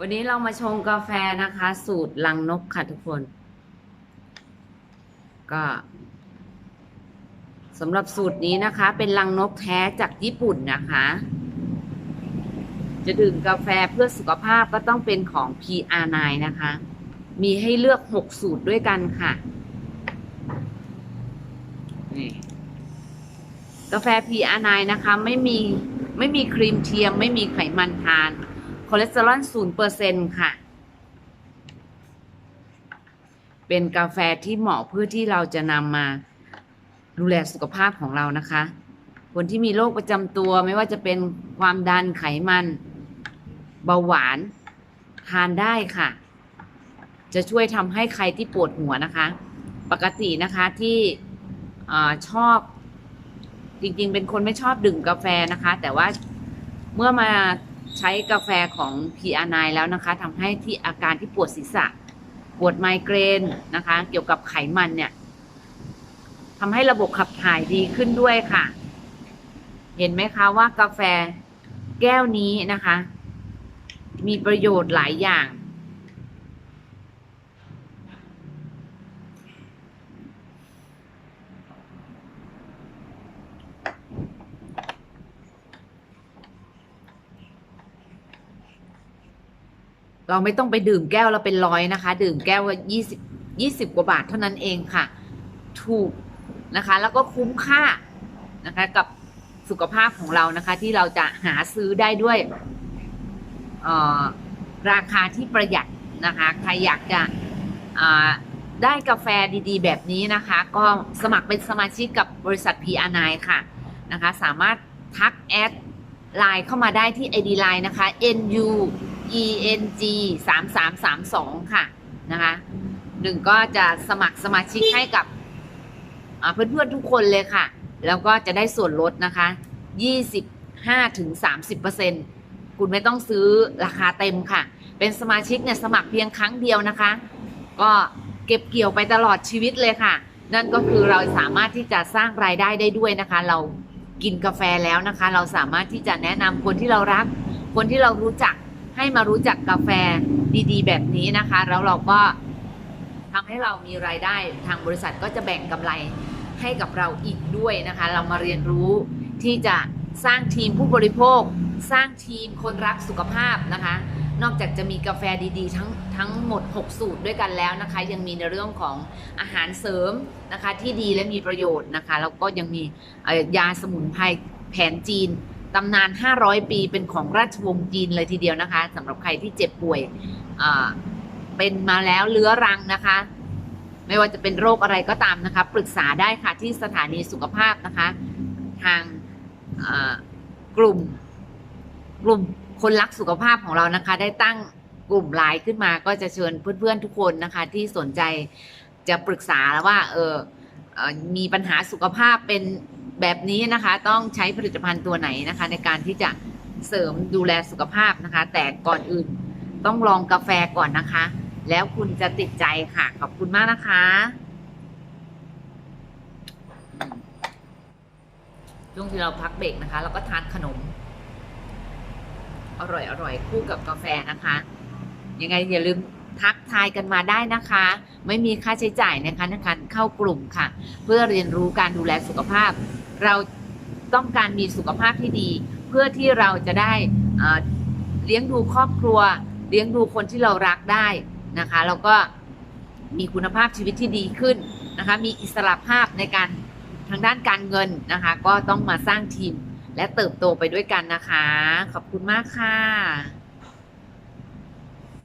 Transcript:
วันนี้เรามาชงกาแฟนะคะ สูตรลังนกค่ะทุกคน ก็สำหรับสูตรนี้นะคะ เป็นลังนกแท้จากญี่ปุ่นนะคะ จะดื่มกาแฟเพื่อสุขภาพก็ต้องเป็นของ PR9 นะคะ มีให้เลือก 6 สูตรด้วยกันค่ะนี่กาแฟ PR9 นะคะ ไม่มีไม่มีครีมเทียม ไม่มีไขมันทาน คอเลสเตอรอลศูนเปอร์เซ็นค่ะ เป็นกาแฟที่เหมาะเพื่อที่เราจะนำมาดูแลสุขภาพของเรานะคะ คนที่มีโรคประจำตัวไม่ว่าจะเป็นความดันไขมัน เบาหวาน ทานได้ค่ะ จะช่วยทำให้ใครที่ปวดหัวนะคะ ปกตินะคะที่อชอบจริงๆ เป็นคนไม่ชอบดื่มกาแฟนะคะ แต่ว่าเมื่อมา ใช้กาแฟของ PR9 แล้วนะคะทำให้ที่อาการที่ปวดศีรษะ ปวดไมเกรนนะคะ เกี่ยวกับไขมันเนี่ยทำให้ระบบขับถ่ายดีขึ้นด้วยค่ะ เห็นไหมคะว่ากาแฟแก้วนี้นะคะ มีประโยชน์หลายอย่าง เราไม่ต้องไปดื่มแก้วเราเป็นร้อยนะคะ ดื่มแก้วละยี่สิบยี่สิบกว่าบาทเท่านั้นเองค่ะ ถูกนะคะ แล้วก็คุ้มค่านะคะ กับสุขภาพของเรานะคะ ที่เราจะหาซื้อได้ด้วยราคาที่ประหยัดนะคะ ใครอยากจะได้กาแฟดีๆ แบบนี้นะคะ ก็สมัครเป็นสมาชิกกับบริษัท PR9 ค่ะนะคะ สามารถทักแอดไลน์เข้ามาได้ที่ ID Line นะคะ NU ENG 3 3 3 2ค่ะนะคะหนึ่งก็จะสมัครสมาชิกให้กับเพื่อนๆทุกคนเลยค่ะ แล้วก็จะได้ส่วนลดนะคะ25ถึง30%คุณไม่ต้องซื้อราคาเต็มค่ะ เป็นสมาชิกเนี่ยสมัครเพียงครั้งเดียวนะคะ ก็เก็บเกี่ยวไปตลอดชีวิตเลยค่ะ นั่นก็คือเราสามารถที่จะสร้างรายได้ได้ด้วยนะคะ เรากินกาแฟแล้วนะคะ เราสามารถที่จะแนะนำคนที่เรารัก คนที่เรารู้จัก ให้มารู้จักกาแฟดีๆ แบบนี้นะคะ แล้วเราก็ทำให้เรามีรายได้ทางบริษัทก็จะแบ่งกำไรให้กับเราอีกด้วยนะคะ เรามาเรียนรู้ที่จะสร้างทีมผู้บริโภค สร้างทีมคนรักสุขภาพนะคะ นอกจากจะมีกาแฟดีๆ ทั้งทั้งหมด 6 สูตรด้วยกันแล้วนะคะ ยังมีในเรื่องของอาหารเสริมนะคะที่ดีและมีประโยชน์นะคะแล้วก็ยังมียาสมุนไพรแผนจีน ตำนาน 500 ปีเป็นของราชวงศ์จีนเลยทีเดียวนะคะสำหรับใครที่เจ็บป่วยเป็นมาแล้วเลื้อรังนะคะ ไม่ว่าจะเป็นโรคอะไรก็ตามนะคะ ปรึกษาได้ค่ะที่สถานีสุขภาพนะคะ ทางกลุ่ม กลุ่มคนรักสุขภาพของเรานะคะ ได้ตั้งกลุ่มไลน์ขึ้นมาก็จะเชิญเพื่อนๆทุกคนนะคะ ที่สนใจจะปรึกษาว่า เออมีปัญหาสุขภาพเป็น แบบนี้นะคะต้องใช้ผลิตภัณฑ์ตัวไหนนะคะ ในการที่จะเสริมดูแลสุขภาพนะคะ แต่ก่อนอื่นต้องลองกาแฟก่อนนะคะ แล้วคุณจะติดใจค่ะ ขอบคุณมากนะคะ ช่วงที่เราพักเบรกนะคะ เราก็ทานขนม อร่อยอร่อยคู่กับกาแฟนะคะ ยังไงอย่าลืมทักทายกันมาได้นะคะ ไม่มีค่าใช้จ่ายนะคะในการเข้ากลุ่มค่ะ เพื่อเรียนรู้การดูแลสุขภาพ เราต้องการมีสุขภาพที่ดี เพื่อที่เราจะได้เลี้ยงดูครอบครัว เลี้ยงดูคนที่เรารักได้นะคะแล้วก็มีคุณภาพชีวิตที่ดีขึ้นนะคะมีอิสระภาพในการทางด้านการเงินนะคะ ก็ต้องมาสร้างทีมและเติบโตไปด้วยกันนะคะ ขอบคุณมากค่ะ